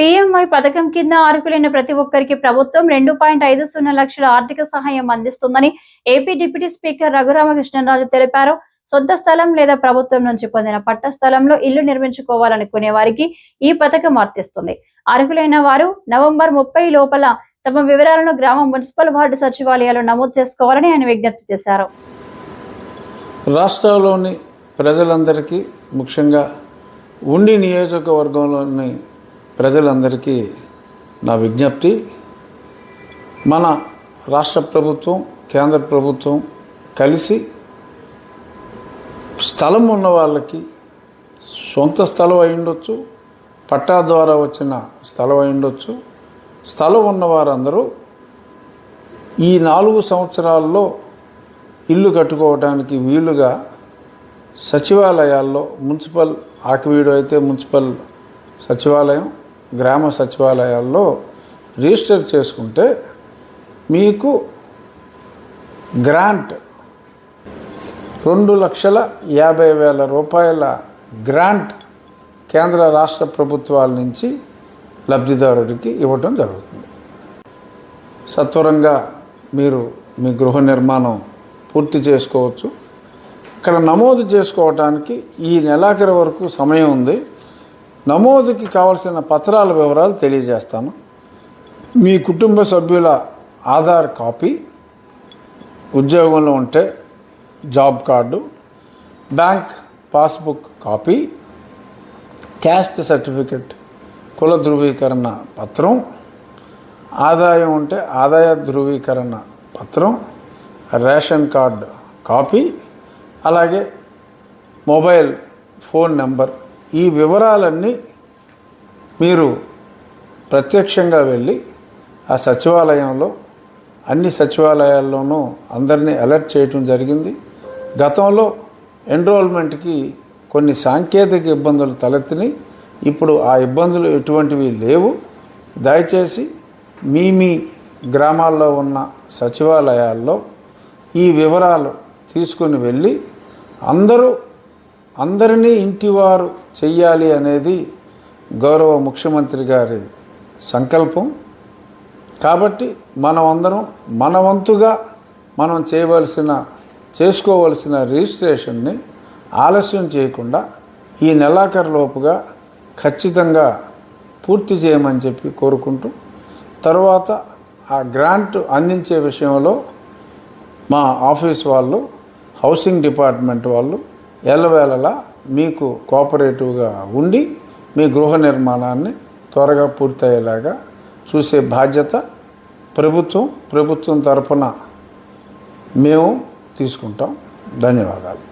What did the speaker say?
PMI పథకం కింద అర్హులైన ప్రతి ఒక్కరికి ప్రభుత్వం రెండు పాయింట్ ఐదు సున్నా లక్షల ఆర్థిక సహాయం అందిస్తుందని ఏపీ డిప్యూటీ స్పీకర్ రఘురామకృష్ణరాజు తెలిపారు. సొంత స్థలం లేదా ప్రభుత్వం నుంచి పొందిన పట్ట స్థలంలో ఇల్లు నిర్మించుకోవాలనుకునే వారికి ఈ పథకం వర్తిస్తుంది. అర్హులైన వారు నవంబర్ ముప్పై లోపల తమ వివరాలను గ్రామ మున్సిపల్ వార్డు సచివాలయాల్లో నమోదు చేసుకోవాలని ఆయన విజ్ఞప్తి చేశారు. రాష్ట్రంలోని ప్రజలందరికీ ముఖ్యంగా ఉండి నియోజకవర్గంలోని ప్రజలందరికీ నా విజ్ఞప్తి మన రాష్ట్ర ప్రభుత్వం కేంద్ర ప్రభుత్వం కలిసి స్థలం ఉన్న వాళ్ళకి సొంత స్థలం అయి ఉండొచ్చు పట్టా ద్వారా వచ్చిన స్థలం అయి ఉండొచ్చు. స్థలం ఉన్న వారందరూ ఈ నాలుగు సంవత్సరాల్లో ఇల్లు కట్టుకోవడానికి వీలుగా సచివాలయాల్లో మున్సిపల్ ఆకివీడు అయితే మున్సిపల్ సచివాలయం గ్రామ సచివాలయాల్లో రిజిస్టర్ చేసుకుంటే మీకు గ్రాంట్ రెండు లక్షల యాభై వేల రూపాయల గ్రాంట్ కేంద్ర రాష్ట్ర ప్రభుత్వాల నుంచి లబ్ధిదారుడికి ఇవ్వటం జరుగుతుంది. సత్వరంగా మీరు మీ గృహ నిర్మాణం పూర్తి చేసుకోవచ్చు. ఇక్కడ నమోదు చేసుకోవడానికి ఈ నెలాఖరు వరకు సమయం ఉంది. నమోదుకి కావలసిన పత్రాల వివరాలు తెలియజేస్తాను. మీ కుటుంబ సభ్యుల ఆధార్ కాపీ ఉద్యోగంలో ఉంటే job card bank passbook copy caste certificate కుల ధృవీకరణ పత్రం ఆదాయం ఉంటే ఆదాయ ధృవీకరణ పత్రం రేషన్ కార్డు కాపీ అలాగే మొబైల్ ఫోన్ నెంబర్ ఈ వివరాలన్నీ మీరు ప్రత్యక్షంగా వెళ్ళి ఆ సచివాలయంలో అన్ని సచివాలయాల్లోనూ అందరినీ అలర్ట్ చేయటం జరిగింది. గతంలో ఎన్రోల్మెంట్కి కొన్ని సాంకేతిక ఇబ్బందులు తలెత్తిని ఇప్పుడు ఆ ఇబ్బందులు ఎటువంటివి లేవు. దయచేసి మీ మీ గ్రామాల్లో ఉన్న సచివాలయాల్లో ఈ వివరాలు తీసుకుని వెళ్ళి అందరూ అందరినీ ఇంటివారు చెయ్యాలి అనేది గౌరవ ముఖ్యమంత్రి గారి సంకల్పం. కాబట్టి మనమందరం మన వంతుగా మనం చేయవలసిన చేసుకోవలసిన రిజిస్ట్రేషన్ని ఆలస్యం చేయకుండా ఈ నెలాఖరులోపుగా ఖచ్చితంగా పూర్తి చేయమని చెప్పి కోరుకుంటూ తర్వాత ఆ గ్రాంట్ అందించే విషయంలో మా ఆఫీస్ వాళ్ళు హౌసింగ్ డిపార్ట్మెంట్ వాళ్ళు ఎల్లవేళలా మీకు కోఆపరేటివ్గా ఉండి మీ గృహ నిర్మాణాన్ని త్వరగా పూర్తయ్యేలాగా చూసే బాధ్యత ప్రభుత్వం ప్రభుత్వం తరపున మేము తీసుకుంటాం. ధన్యవాదాలు.